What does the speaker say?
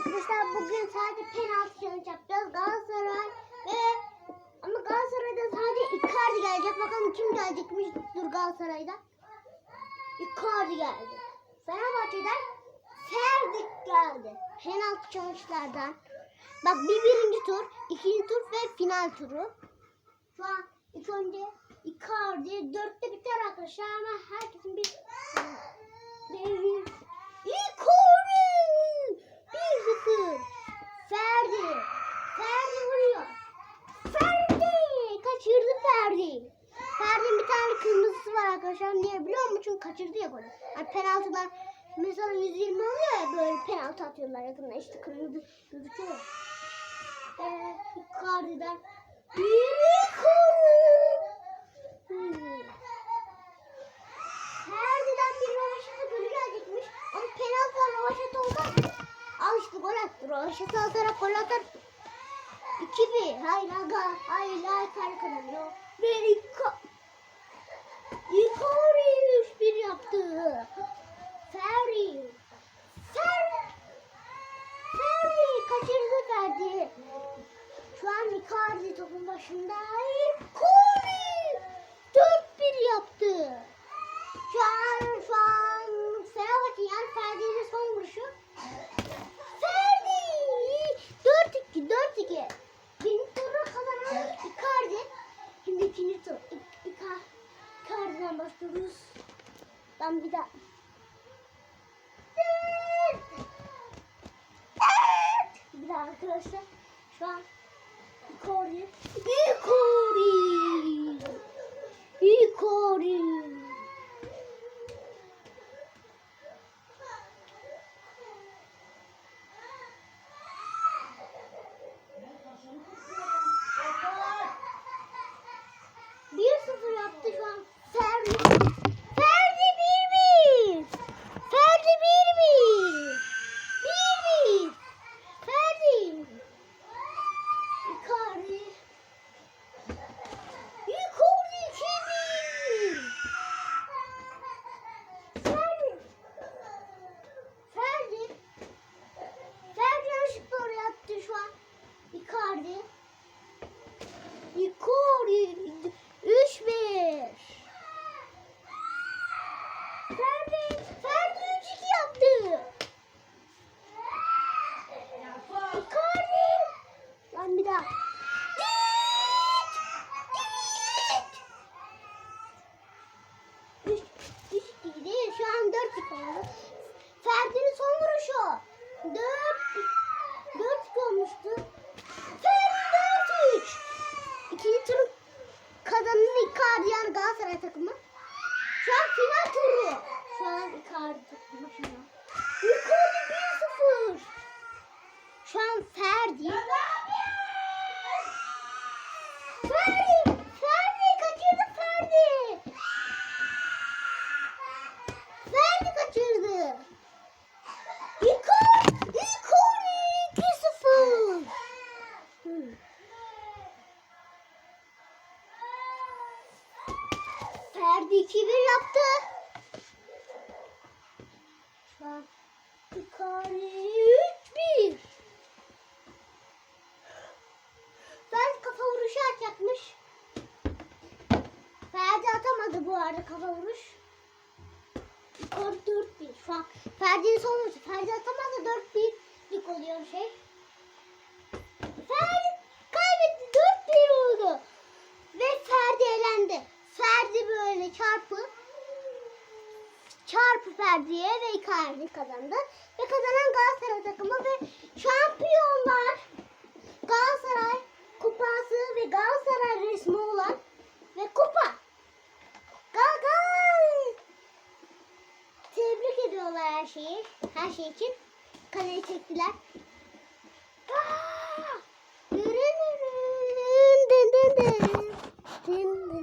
arkadaşlar bugün sadece penaltı challenge yapacağız. Galatasaray ve ama Galatasaray'da sadece Icardi gelecek. Bakalım kim gelecekmiş dur Galatasaray'da. Icardi geldi. Fenerbahçe'den Ferdi geldi. Penaltı challenge'lardan. Bak bir birinci tur, ikinci tur ve final turu. Şu an ilk önce Icardi dörtte biter arkadaşlar ama herkesin bir Icardi bir sıfır Ferdi Ferdi vuruyor Ferdi kaçırdı Ferdi Ferdi'nin bir tane kırmızısı var arkadaşlar niye biliyor musun çünkü kaçırdı ya golü yani penaltılar mesela 120 oluyor ya böyle penaltı atıyorlar yakında işte kırmızı gözüküyor ee, Icardi'den Icardi Hmm. Ferdi'den bir rövaşata golü gelecekmiş. Ama penaltıdan rövaşata olmaz. Al işte gol attı. Rövaşata atarak gol atar. 2-1. Hayır aga. Hayır Laykar kazanıyor. Ve Ika... Ikari 3-1 yaptı. Ferdi. Ferdi. Ferdi kaçırdı Ferdi. Şu an Icardi topun başında. Icardi 4-1 yaptı. Şu an şu an Fenerbahçe yani Ferdi'nin son vuruşu. Ferdi 4-2 4-2. Birinci turu kazanan Icardi. Şimdi ikinci tur. İ- Ica- Başlıyoruz. Ben bir daha. Bir daha arkadaşlar. Şu an Icardi. Icardi. Icardi. Bir sıfır yaptı şu an. Ferdi. Ferdi bir bir. Ferdi bir bir. Bir bir. Ferdi. Icardi. Icardi iki bir. Ferdi. Ferdi. Ferdi yanlışlıkla oraya attı şu an. Icardi. Icardi 3 1 Ferdi Ferdi 3 2 yaptı. Icardi Lan bir daha. Üç, üç iki değil. Şu an dört iki oldu. Ferdi'nin son vuruşu. Dört, dört olmuştu. Ferdi dört üç. İkinci turun kazananı Icardi yani Galatasaray takımı. Şu an final turu. Şu an Icardi takımı final. Icardi 1-0. Şu an Ferdi. Ferdi. Ferdi kaçırdı Ferdi. Ferdi kaçırdı. Icardi. Icardi 2-0. Hmm. Ferdi 2-1 yaptı. An Icardi 3-1. Ferdi kafa vuruşu atacakmış. Ferdi atamadı bu arada kafa vuruş. Icardi 4-1. Şu an Ferdi'nin son vuruşu. Ferdi atamazsa 4-1'lik oluyor şey. Ferdi kaybetti. 4-1 oldu. Ve Ferdi elendi. Ferdi böyle çarpı çarpı Ferdi'ye ve Icardi kazandı. Ve kazanan Galatasaray takımı ve şampiyonlar Galatasaray kupası ve Galatasaray resmi olan ve kupa. Gal gal. Tebrik ediyorlar her şeyi. Her şey için. Kaleye çektiler. Gal. Dın dın dın dın dın.